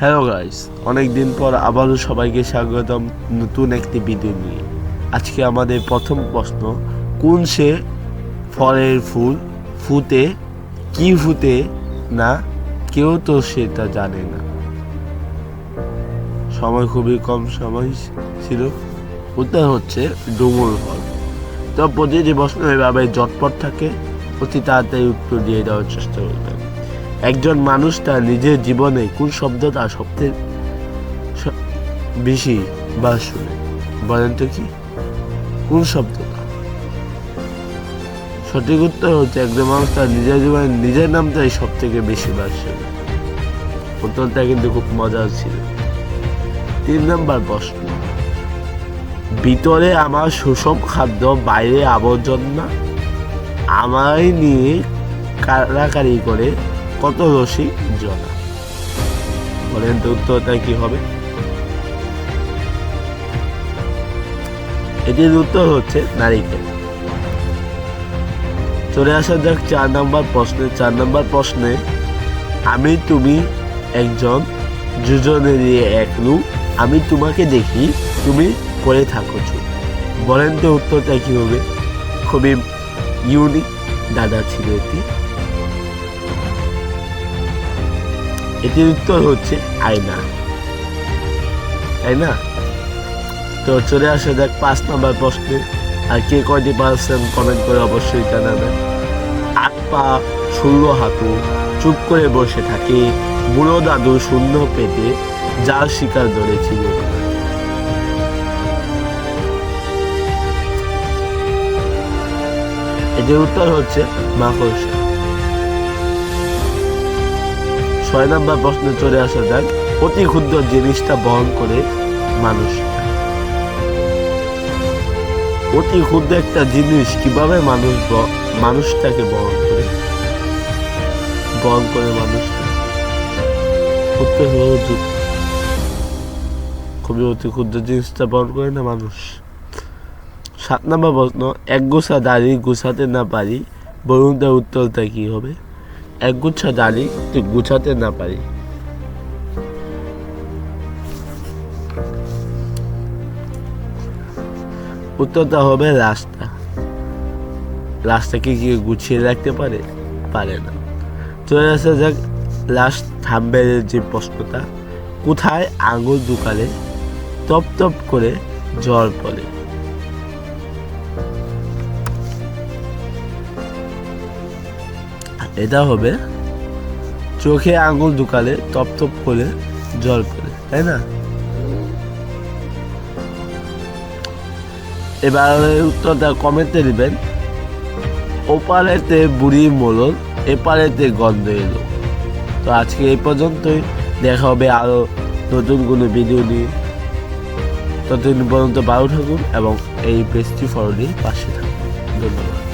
Hello guys অনেক দিন পর আবারও সবাইকে স্বাগতম নতুন একটি ভিডিও নিয়ে। আজকে আমাদের প্রথম প্রশ্ন, কোন সে ফলের ফুল ফুটে, কি ফুটে না, কেউ তো সেটা জানে না। সময় খুবই কম, সময় ছিল। উত্তর হচ্ছে ডুমুর ফল। তো প্রতিটি প্রশ্ন এভাবে জটপট থাকে। অতি তাড়াতাড়ি উত্তর দিয়ে দেওয়ার চেষ্টা করবেন। একজন মানুষ তার নিজের জীবনে কোন শব্দটা সবচেয়ে স- বেশি বা শুনে। বলেন তো কি? কোন শব্দটা সঠিক উত্তর হচ্ছে একজন মানুষ তার নিজের জীবনে নিজের নামটাই সব থেকে বেশি বার শুনে। উত্তরটা কিন্তু খুব মজার ছিল। তিন নম্বর প্রশ্ন। ভিতরে আমার সুষম খাদ্য, বাইরে আবর্জনা। আমায় নিয়ে কারাকারি করে কত রশি? জনা বলেন তো উত্তরটা কি হবে? এটির উত্তর হচ্ছে নারিকেল চলে আসা যাক চার নম্বর প্রশ্নে। চার নম্বর প্রশ্নে, আমি তুমি একজন, দুজনে নিয়ে এক লুক আমি তোমাকে দেখি, তুমি করে থাকো বলেন তো উত্তরটা কি হবে? খুবই ইউনিক দাদা ছিল এটি। এটির উত্তর হচ্ছে আয়না। তাই না তো চলে আসে দেখ পাঁচ নম্বর প্রশ্নে। আর কে কয়টি পারছেন কমেন্ট করে অবশ্যই জানাবেন। আট পা ষোলো হাঁটু, চুপ করে বসে থাকে বুড়ো দাদু শূন্য পেটে, যার শিকার ধরেছিল। এটির উত্তর হচ্ছে মাকড়সা। ছয় নম্বর প্রশ্নে চলে আসা যাক, অতি ক্ষুদ্র জিনিসটা বহন করে মানুষ। অতি ক্ষুদ্র একটা জিনিস কীভাবে মানুষ মানুষটাকে বহন করে? বহন করে মানুষটা। জুতো খুবই অতি ক্ষুদ্র জিনিসটা বহন করে না মানুষ। সাত নম্বর প্রশ্ন, এক গোছা দাড়ি গুছাতে না পারি তার উত্তরটা কি হবে? এক গুচ্ছা দাড়ি তুই গুছাতে না পারি। উত্তরটা হবে রাস্তা। রাস্তাকে কি গুছিয়ে রাখতে পারে পারে না। চলে আসা যাক লাস্ট থাম্বের যে প্রশ্নটা, কোথায় আঙুল দুকালে টপ টপ করে জল পড়ে? এটা হবে চোখে আঙুল ঢুকালে, টপ টপ করে, জল পড়ে তাই না? এবার উত্তরটা কমেন্টে দিবেন। ওপারেতে বুড়ি মোলন এপারেতে গন্ধ এলো। তো আজকে এই পর্যন্তই। দেখা হবে আরও নতুন কোনো ভিডিও নিয়ে। ততদিন পর্যন্ত ভালো থাকুন এবং এই পেস্ট্রি ফলো নিয়ে পাশে থাকুন। ধন্যবাদ।